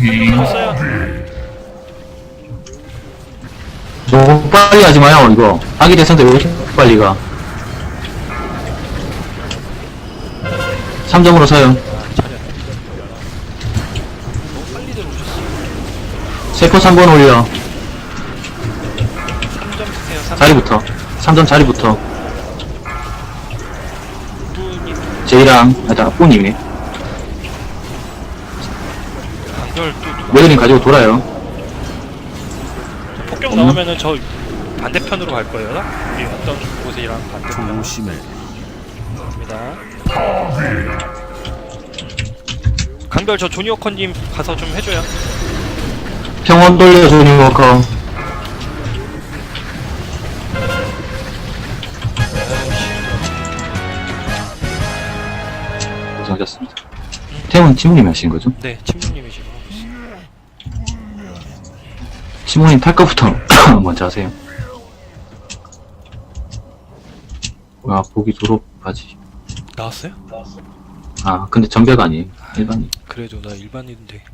오케이. 줬어요. 너무 빨리 하지 마요, 이거. 아기 대상자 왜 이렇게 빨리 가? 3점으로 서요. 세포 3번 올려. 3점 주세요. 3점. 자리부터. 3점 자리부터. 제이랑, 아, 자, 뿌님이. 강결 또 누가 메그님 가지고 돌아요. 폭격 나오면은 저 반대편으로 갈 거예요. 우리 어떤 곳이랑 반대편. 조심해. 입니다. 강별 저 조니 워커님 가서 좀 해줘요. 평원 돌려, 조니워커. 고생하셨습니다. 태훈 치무님 하신 거죠? 네, 침묵님이 지금 하고 있어요. 치무님 탈 거부터 먼저 하세요. 와, 보기 졸업하지. 나왔어요? 아, 근데 전벽 아니에요. 일반인. 그래도 나 일반인데.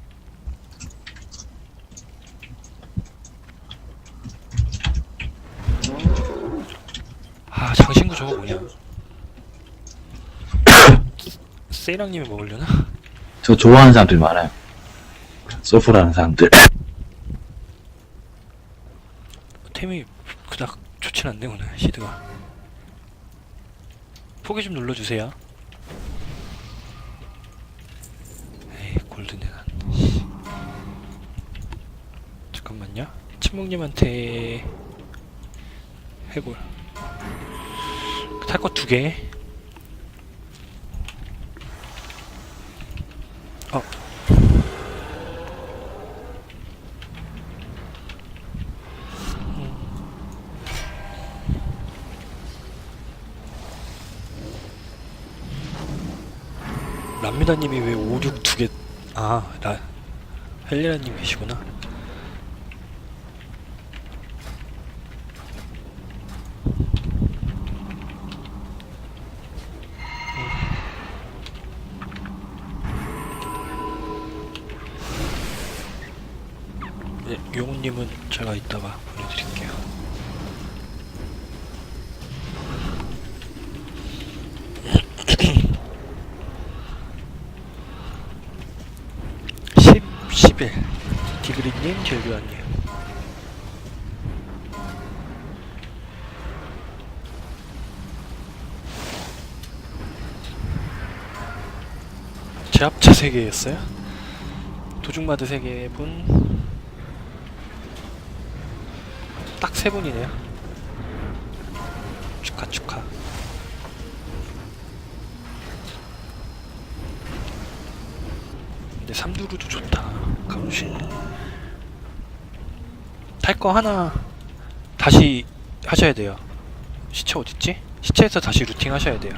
아 장신구 저거 뭐냐? 세이랑님이 먹으려나? 저 좋아하는 사람들 많아요. 소프라는 사람들. 템이 그닥 좋진 않네 오늘 시드가. 포기 좀 눌러주세요. 에이 골드네 난. 씨. 잠깐만요. 침묵님한테 해골. 탈것두 개. 어. 람미다님이 왜 5, 6두 개, 아, 라, 헬리라님 계시구나. 네, 용우님은 제가 이따가 보내드릴게요. 10일 디그리님, 결교환님 제압차 3개였어요? 도중마드 3개분. 딱 3분이네요. 축하 축하 근데 삼두루도 좋다. 가무신 탈거 하나 다시 하셔야 돼요. 시체 어딨지? 시체에서 다시 루팅 하셔야 돼요.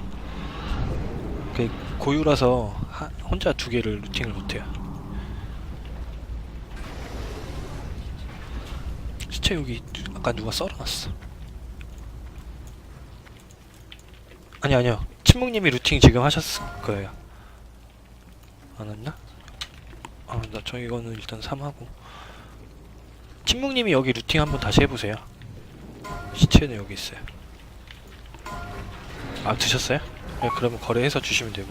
그 고유라서 하- 혼자 두 개를 루팅을 못해요. 시체 여기 아까 누가 썰어놨어. 아니 아니요. 침묵님이 루팅 지금 하셨을 거예요. 안 했나? 아, 나 저 이거는 일단 3하고. 침묵님이 여기 루팅 한번 다시 해보세요. 시체는 여기 있어요. 아, 드셨어요? 네, 그러면 거래해서 주시면 되고.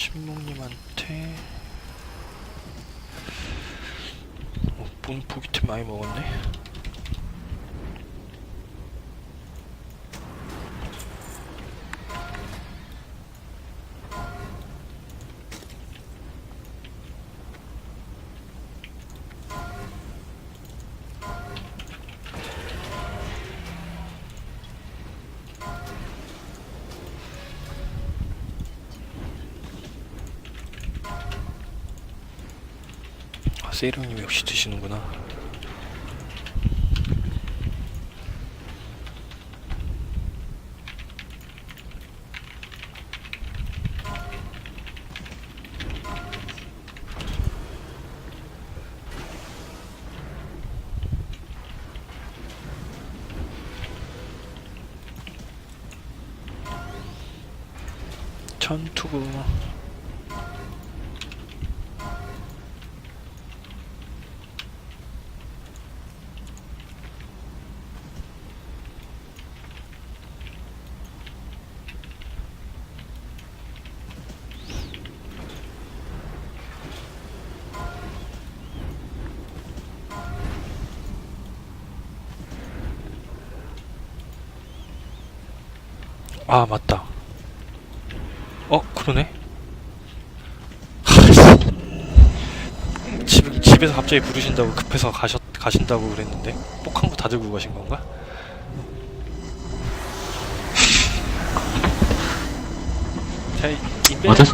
침묵님한테 어, 본 보기템 많이 먹었네. 세이령님이 혹시 드시는구나. 전투구 아 맞다. 어 그러네. 집, 집에서 갑자기 부르신다고 급해서 가셨, 가신다고 그랬는데 뽁한 거 다 들고 가신 건가? 자, 인벤, 수